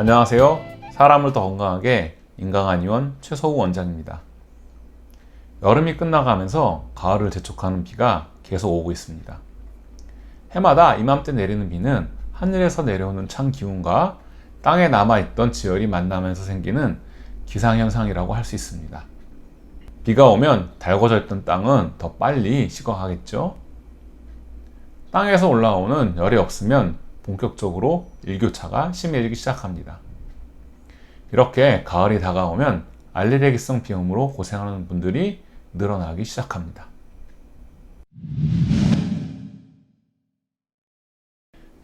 안녕하세요. 사람을 더 건강하게 인강한 의원 최서우 원장입니다. 여름이 끝나가면서 가을을 재촉하는 비가 계속 오고 있습니다. 해마다 이맘때 내리는 비는 하늘에서 내려오는 찬 기운과 땅에 남아있던 지열이 만나면서 생기는 기상현상이라고 할 수 있습니다. 비가 오면 달궈져 있던 땅은 더 빨리 식어가겠죠? 땅에서 올라오는 열이 없으면 본격적으로 일교차가 심해지기 시작합니다. 이렇게 가을이 다가오면 알레르기성 비염으로 고생하는 분들이 늘어나기 시작합니다.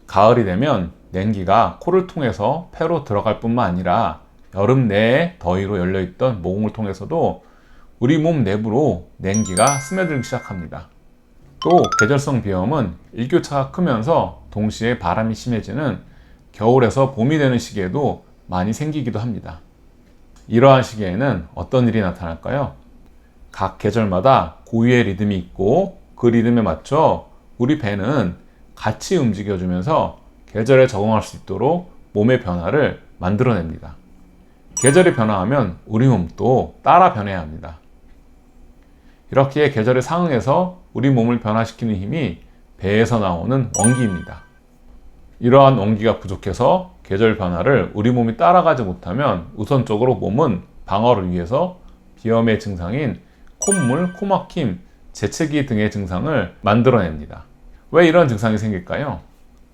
가을이 되면 냉기가 코를 통해서 폐로 들어갈 뿐만 아니라 여름 내에 더위로 열려있던 모공을 통해서도 우리 몸 내부로 냉기가 스며들기 시작합니다. 또 계절성 비염은 일교차가 크면서 동시에 바람이 심해지는 겨울에서 봄이 되는 시기에도 많이 생기기도 합니다. 이러한 시기에는 어떤 일이 나타날까요? 각 계절마다 고유의 리듬이 있고 그 리듬에 맞춰 우리 배는 같이 움직여주면서 계절에 적응할 수 있도록 몸의 변화를 만들어냅니다. 계절이 변화하면 우리 몸도 따라 변해야 합니다. 이렇게 계절에 상응해서 우리 몸을 변화시키는 힘이 배에서 나오는 원기입니다. 이러한 원기가 부족해서 계절 변화를 우리 몸이 따라가지 못하면 우선적으로 몸은 방어를 위해서 비염의 증상인 콧물, 코막힘, 재채기 등의 증상을 만들어냅니다. 왜 이런 증상이 생길까요?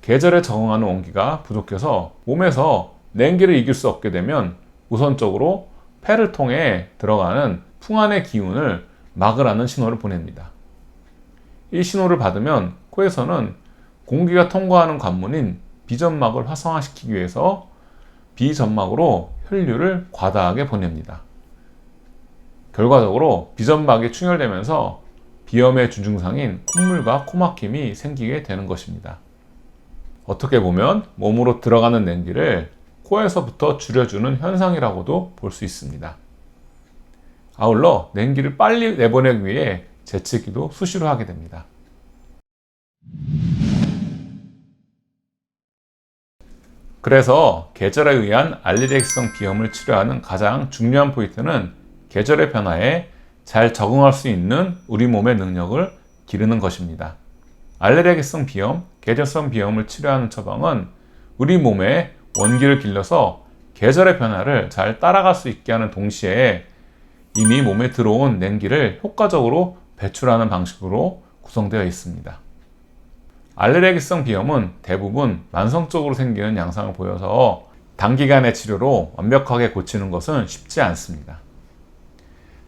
계절에 적응하는 원기가 부족해서 몸에서 냉기를 이길 수 없게 되면 우선적으로 폐를 통해 들어가는 풍안의 기운을 막으라는 신호를 보냅니다. 이 신호를 받으면 코에서는 공기가 통과하는 관문인 비점막을 활성화시키기 위해서 비점막으로 혈류를 과다하게 보냅니다. 결과적으로 비점막이 충혈되면서 비염의 주증상인 콧물과 코막힘이 생기게 되는 것입니다. 어떻게 보면 몸으로 들어가는 냉기를 코에서부터 줄여주는 현상이라고도 볼 수 있습니다. 아울러 냉기를 빨리 내보내기 위해 재채기도 수시로 하게 됩니다. 그래서 계절에 의한 알레르기성 비염을 치료하는 가장 중요한 포인트는 계절의 변화에 잘 적응할 수 있는 우리 몸의 능력을 기르는 것입니다. 알레르기성 비염, 계절성 비염을 치료하는 처방은 우리 몸에 원기를 길러서 계절의 변화를 잘 따라갈 수 있게 하는 동시에 이미 몸에 들어온 냉기를 효과적으로 배출하는 방식으로 구성되어 있습니다. 알레르기성 비염은 대부분 만성적으로 생기는 양상을 보여서 단기간의 치료로 완벽하게 고치는 것은 쉽지 않습니다.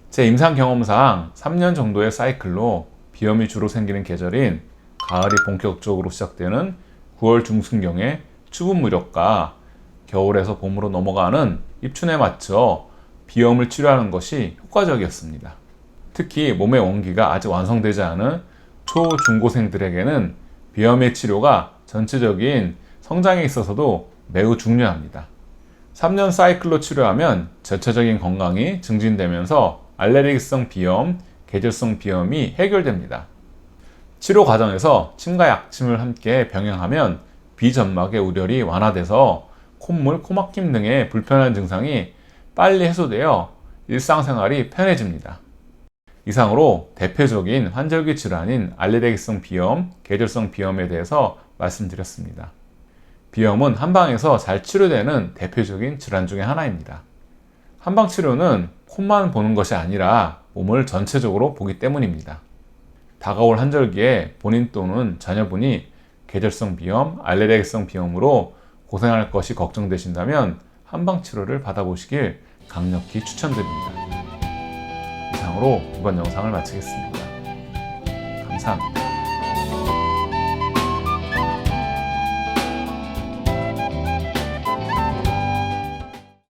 제 임상 경험상 3년 정도의 사이클로 비염이 주로 생기는 계절인 가을이 본격적으로 시작되는 9월 중순경에 추분 무렵과 겨울에서 봄으로 넘어가는 입춘에 맞춰 비염을 치료하는 것이 효과적이었습니다. 특히 몸의 원기가 아직 완성되지 않은 초, 중고생들에게는 비염의 치료가 전체적인 성장에 있어서도 매우 중요합니다. 3년 사이클로 치료하면 전체적인 건강이 증진되면서 알레르기성 비염, 계절성 비염이 해결됩니다. 치료 과정에서 침과 약침을 함께 병행하면 비점막의 우열이 완화돼서 콧물, 코막힘 등의 불편한 증상이 빨리 해소되어 일상생활이 편해집니다. 이상으로 대표적인 환절기 질환인 알레르기성 비염, 계절성 비염에 대해서 말씀드렸습니다. 비염은 한방에서 잘 치료되는 대표적인 질환 중의 하나입니다. 한방 치료는 콧만 보는 것이 아니라 몸을 전체적으로 보기 때문입니다. 다가올 한절기에 본인 또는 자녀분이 계절성 비염, 알레르기성 비염으로 고생할 것이 걱정되신다면 한방 치료를 받아보시길 강력히 추천드립니다. 이상으로 이번 영상을 마치겠습니다. 감사합니다.